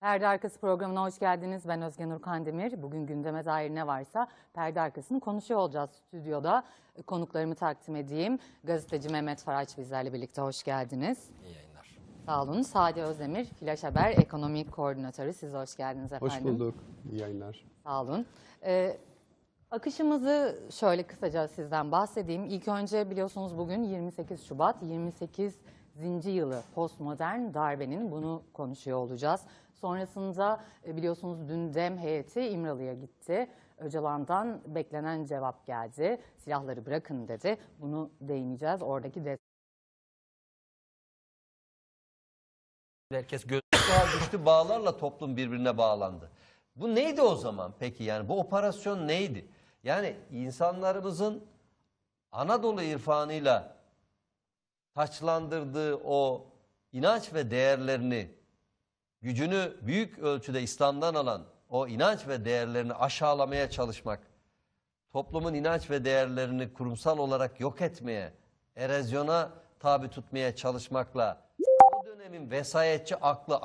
Perde Arkası programına hoş geldiniz. Ben Özge Nur Kandemir. Bugün gündeme dair ne varsa perde arkasını konuşuyor olacağız stüdyoda. Konuklarımı takdim edeyim. Gazeteci Mehmet Faraç bizlerle birlikte hoş geldiniz. İyi yayınlar. Sağ olun. Sadi Özdemir, Flash Haber Ekonomi Koordinatörü. Siz hoş geldiniz efendim. Hoş bulduk. İyi yayınlar. Sağ olun. Ee, akışımızı şöyle kısaca sizden bahsedeyim. İlk önce biliyorsunuz bugün 28 Şubat, 28 zinci yılı postmodern darbenin bunu konuşuyor olacağız. Sonrasında e, biliyorsunuz dün DEM heyeti İmralı'ya gitti. Öcalan'dan beklenen cevap geldi. Silahları bırakın dedi. Bunu değineceğiz. Oradaki de Herkes göz düştü bağlarla toplum birbirine bağlandı. Bu neydi o zaman peki yani bu operasyon neydi? Yani insanlarımızın Anadolu irfanıyla taçlandırdığı o inanç ve değerlerini gücünü büyük ölçüde İslam'dan alan o inanç ve değerlerini aşağılamaya çalışmak, toplumun inanç ve değerlerini kurumsal olarak yok etmeye, erozyona tabi tutmaya çalışmakla o dönemin vesayetçi aklı